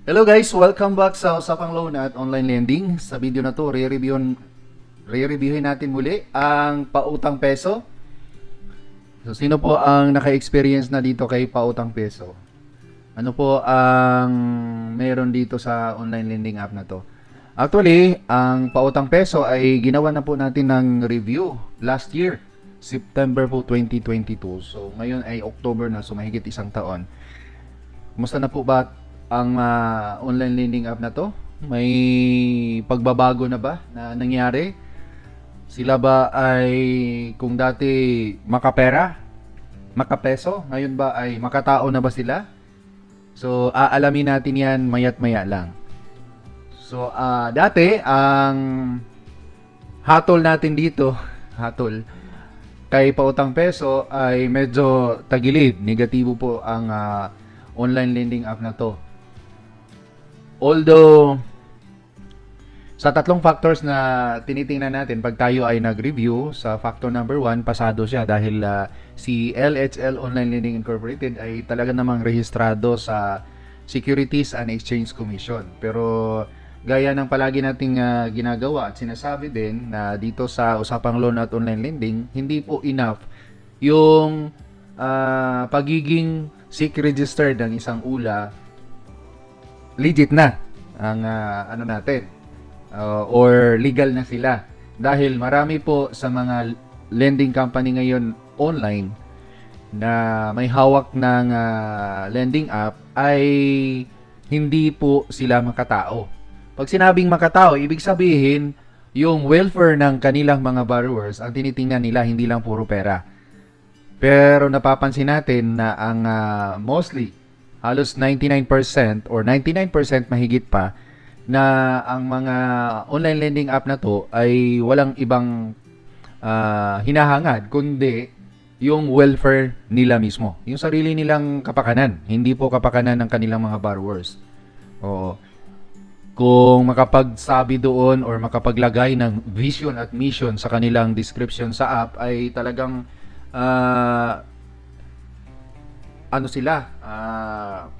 Hello guys, welcome back sa Usapang Loan at Online Lending. Sa video na to, re-reviewin re-reviewin natin muli ang pautang peso. So sino po ang naka-experience na dito kay pautang peso? Ano po ang meron dito sa online lending app na to? Actually, ang pautang peso ay ginawa na po natin ng review last year, September po 2022. So ngayon ay October na, so mahigit isang taon. Kumusta na po ba ang ah, online lending app na to? May pagbabago na ba na nangyari? Sila ba ay kung dati makapera, makapeso, ngayon ba ay makatao na ba sila? So, aalamin natin yan mayat maya lang. So, ah dati, ang hatol natin dito, hatol, kay pautang peso ay medyo tagilid. Negatibo po ang ah, online lending app na to. Although, sa tatlong factors na tinitingnan natin pag tayo ay nag-review, sa factor number one, pasado siya dahil ah, si LHL Online Lending Incorporated ay talaga namang rehistrado sa Securities and Exchange Commission. Pero gaya ng palagi nating ah, ginagawa at sinasabi din na dito sa usapang loan at online lending, hindi po enough yung ah, pagiging SIC registered ng isang ULA legit na ang ah, ano natin uh, or legal na sila dahil marami po sa mga lending company ngayon online na may hawak ng ah, lending app ay hindi po sila makatao. Pag sinabing makatao, ibig sabihin yung welfare ng kanilang mga borrowers ang tinitingnan nila hindi lang puro pera. Pero napapansin natin na ang ah, mostly halos 99% or 99% mahigit pa na ang mga online lending app na to ay walang ibang ah, hinahangad kundi yung welfare nila mismo. Yung sarili nilang kapakanan, hindi po kapakanan ng kanilang mga borrowers. Oo. Kung makapagsabi doon or makapaglagay ng vision at mission sa kanilang description sa app ay talagang ah, ano sila, ah,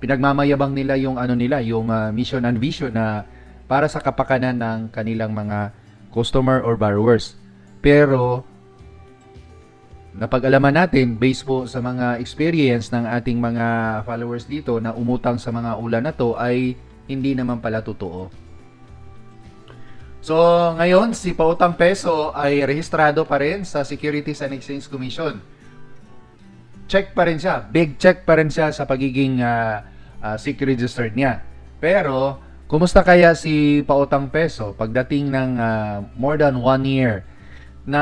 pinagmamayabang nila yung ano nila, yung ah, mission and vision na para sa kapakanan ng kanilang mga customer or borrowers. Pero napag-alaman natin based po sa mga experience ng ating mga followers dito na umutang sa mga ulan na to ay hindi naman pala totoo. So, ngayon si Pautang Peso ay rehistrado pa rin sa Securities and Exchange Commission check pa rin siya. Big check pa rin siya sa pagiging ah, ah, SIC registered niya. Pero, kumusta kaya si Pautang Peso pagdating ng ah, more than one year? Na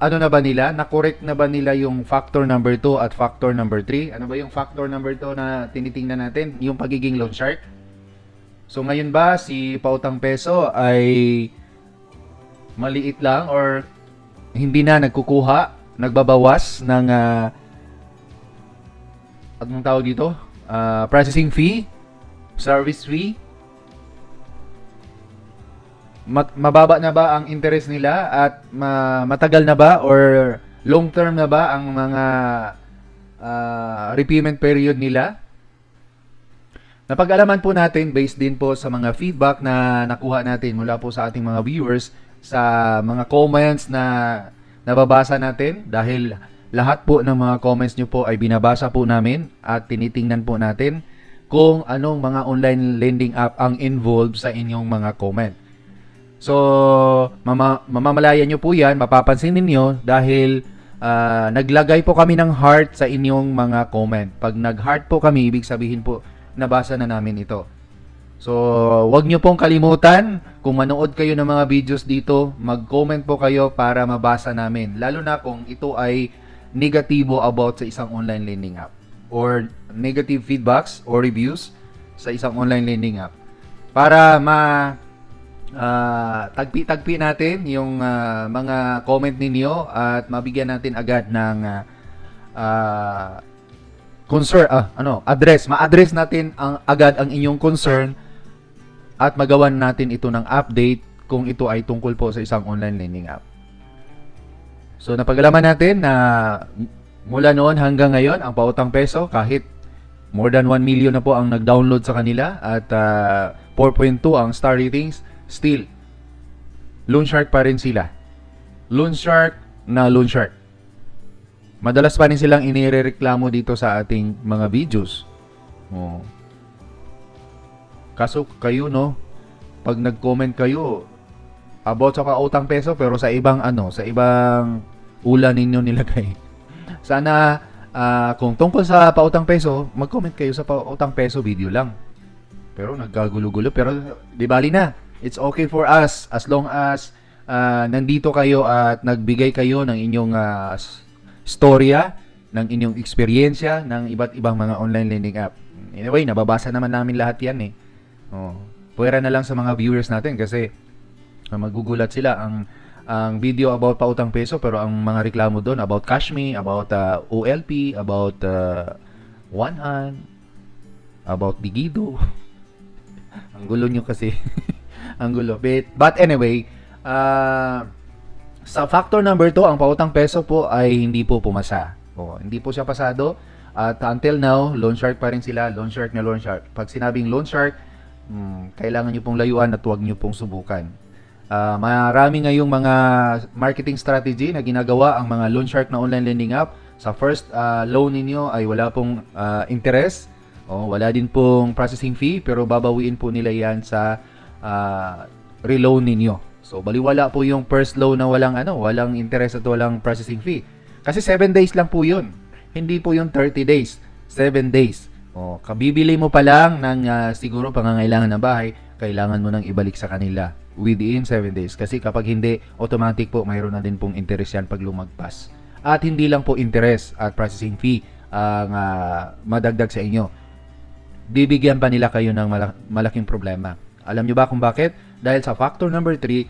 ano na ba nila? Na-correct na ba nila yung factor number 2 at factor number 3? Ano ba yung factor number 2 na tinitingnan natin? Yung pagiging loan shark? So ngayon ba si Pautang Peso ay maliit lang or hindi na nagkukuha, nagbabawas ng uh, anong tawag dito? Ah, processing fee, service fee. Mat- mababa na ba ang interest nila at ma- matagal na ba or long term na ba ang mga ah, repayment period nila? Napag-alaman po natin based din po sa mga feedback na nakuha natin mula po sa ating mga viewers sa mga comments na nababasa natin dahil lahat po ng mga comments nyo po ay binabasa po namin at tinitingnan po natin kung anong mga online lending app ang involved sa inyong mga comment. So, mama, mamamalaya nyo po yan, mapapansin ninyo dahil ah, naglagay po kami ng heart sa inyong mga comment. Pag nag-heart po kami, ibig sabihin po, nabasa na namin ito. So, wag nyo pong kalimutan, kung manood kayo ng mga videos dito, mag-comment po kayo para mabasa namin. Lalo na kung ito ay negatibo about sa isang online lending app or negative feedbacks or reviews sa isang online lending app. Para ma ah, tagpi-tagpi natin yung ah, mga comment ninyo at mabigyan natin agad ng ah, concern ah, ano address ma-address natin ang agad ang inyong concern at magawan natin ito ng update kung ito ay tungkol po sa isang online lending app. So napag-alaman natin na mula noon hanggang ngayon ang pautang peso kahit More than 1 million na po ang nag-download sa kanila at ah, 4.2 ang star ratings. Still, loan shark pa rin sila. Loan shark na loan shark. Madalas pa rin silang inirereklamo dito sa ating mga videos. Oh. Kaso kayo no, pag nag-comment kayo about sa pautang peso pero sa ibang ano, sa ibang ulan ninyo nilagay. Sana ah, kung tungkol sa pautang peso, mag-comment kayo sa pautang peso video lang. Pero nagkagulo-gulo pero di bali na. It's okay for us as long as ah, nandito kayo at nagbigay kayo ng inyong s- storya, ng inyong eksperyensya ng iba't ibang mga online lending app. Anyway, nababasa naman namin lahat 'yan eh. Oh. Pwera na lang sa mga viewers natin kasi ah, magugulat sila ang ang video about pautang peso pero ang mga reklamo doon about Kashmi, about ah, OLP, about uh, One Hand, about Digido. ang gulo nyo kasi. ang gulo. But, but anyway, ah, sa factor number 2, ang pautang peso po ay hindi po pumasa. O, hindi po siya pasado. At until now, loan shark pa rin sila. Loan shark na loan shark. Pag sinabing loan shark, hmm, kailangan nyo pong layuan at huwag nyo pong subukan. Ah, marami ngayong mga marketing strategy na ginagawa ang mga loan shark na online lending app. Sa first ah, loan ninyo ay wala pong ah, interest. O, wala din pong processing fee pero babawiin po nila yan sa ah, reloan ninyo. So baliwala po yung first loan na walang ano, walang interest at walang processing fee. Kasi 7 days lang po 'yun. Hindi po yung 30 days. 7 days. O, kabibili mo pa lang ng ah, siguro pangangailangan ng bahay, kailangan mo nang ibalik sa kanila within 7 days. Kasi kapag hindi, automatic po mayroon na din pong interest yan pag lumagpas. At hindi lang po interest at processing fee ang ah, madagdag sa inyo bibigyan pa nila kayo ng mala- malaking problema. Alam nyo ba kung bakit? Dahil sa factor number 3,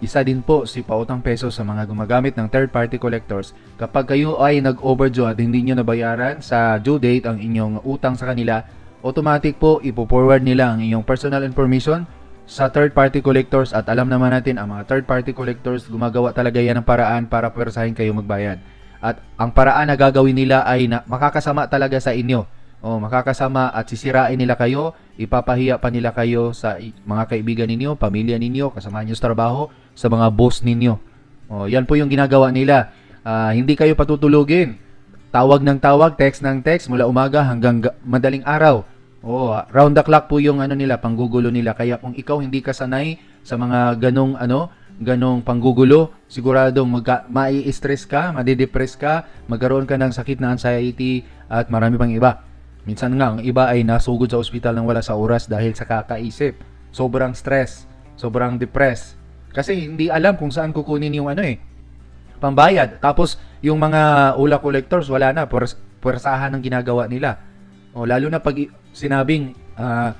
isa din po si pautang peso sa mga gumagamit ng third-party collectors. Kapag kayo ay nag-overdue at hindi nyo nabayaran sa due date ang inyong utang sa kanila, automatic po ipo-forward nila ang inyong personal information sa third-party collectors at alam naman natin ang mga third-party collectors gumagawa talaga yan ng paraan para pwersahin kayo magbayad. At ang paraan na gagawin nila ay na, makakasama talaga sa inyo. O makakasama at sisirain nila kayo, ipapahiya pa nila kayo sa mga kaibigan ninyo, pamilya ninyo, kasama niyo sa trabaho, sa mga boss ninyo. O yan po yung ginagawa nila. Ah, hindi kayo patutulugin. Tawag ng tawag, text ng text mula umaga hanggang ga- madaling araw. Oh, round the clock po yung ano nila, panggugulo nila. Kaya kung ikaw hindi ka sanay sa mga ganong ano, ganong panggugulo, siguradong magka, mai-stress ka, madidepress ka, magkaroon ka ng sakit na anxiety at marami pang iba. Minsan nga, ang iba ay nasugod sa ospital ng wala sa oras dahil sa kakaisip. Sobrang stress, sobrang depressed. Kasi hindi alam kung saan kukunin yung ano eh, pambayad. Tapos, yung mga ula collectors, wala na. Pwers- Pwersahan ang ginagawa nila. O, lalo na pag sinabing, ah,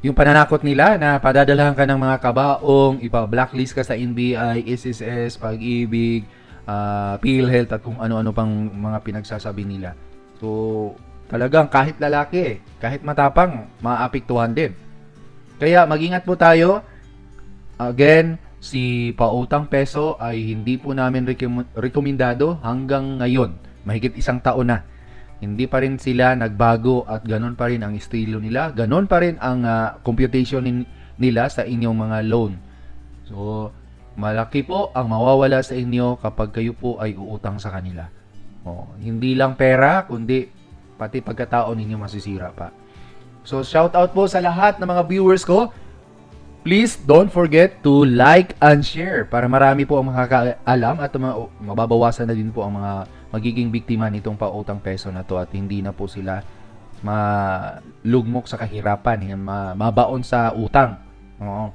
yung pananakot nila na padadalahan ka ng mga kabaong, ipa-blacklist ka sa NBI, SSS, Pag-ibig, ah, PhilHealth at kung ano-ano pang mga pinagsasabi nila. So, talagang kahit lalaki eh, kahit matapang, maapektuhan din. Kaya mag-ingat po tayo. Again, si pautang peso ay hindi po namin rekom- rekomendado hanggang ngayon. Mahigit isang taon na. Hindi pa rin sila nagbago at ganon pa rin ang estilo nila. Ganon pa rin ang ah, computation nila sa inyong mga loan. So, malaki po ang mawawala sa inyo kapag kayo po ay uutang sa kanila. Oh, hindi lang pera, kundi pati pagkatao ninyo masisira pa. So, shout out po sa lahat ng mga viewers ko. Please don't forget to like and share para marami po ang makakaalam at ma- mababawasan na din po ang mga magiging biktima nitong pautang peso na to at hindi na po sila malugmok sa kahirapan, ma- mabaon sa utang. Oo.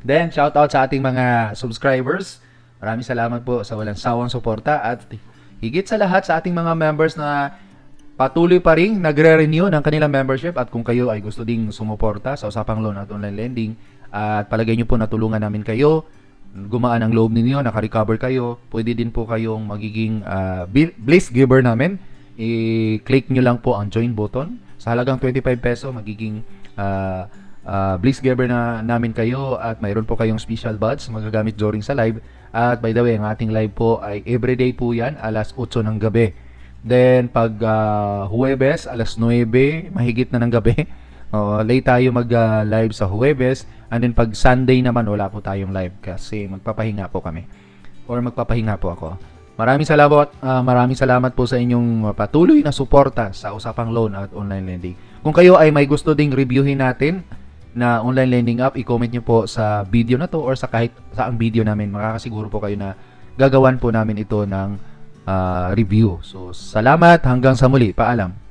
Then, shout out sa ating mga subscribers. Maraming salamat po sa walang sawang suporta at higit sa lahat sa ating mga members na patuloy pa rin nagre-renew ng kanilang membership at kung kayo ay gusto ding sumuporta sa usapang loan at online lending at palagay nyo po natulungan namin kayo gumaan ang loob ninyo, naka-recover kayo, pwede din po kayong magiging bi- bliss giver namin. I-click nyo lang po ang join button. Sa halagang 25 peso, magiging ah, ah, bliss giver na namin kayo at mayroon po kayong special buds magagamit during sa live. At by the way, ang ating live po ay everyday po yan, alas 8 ng gabi. Then pag ah, Huwebes, alas 9, mahigit na ng gabi. Oh, late tayo mag-live sa Huwebes. And then pag Sunday naman, wala po tayong live kasi magpapahinga po kami. Or magpapahinga po ako. Maraming salamat, ah, maraming salamat po sa inyong patuloy na suporta sa usapang loan at online lending. Kung kayo ay may gusto ding reviewin natin na online lending app, i-comment nyo po sa video na to or sa kahit saang video namin. Makakasiguro po kayo na gagawan po namin ito ng ah, review. So, salamat. Hanggang sa muli. Paalam.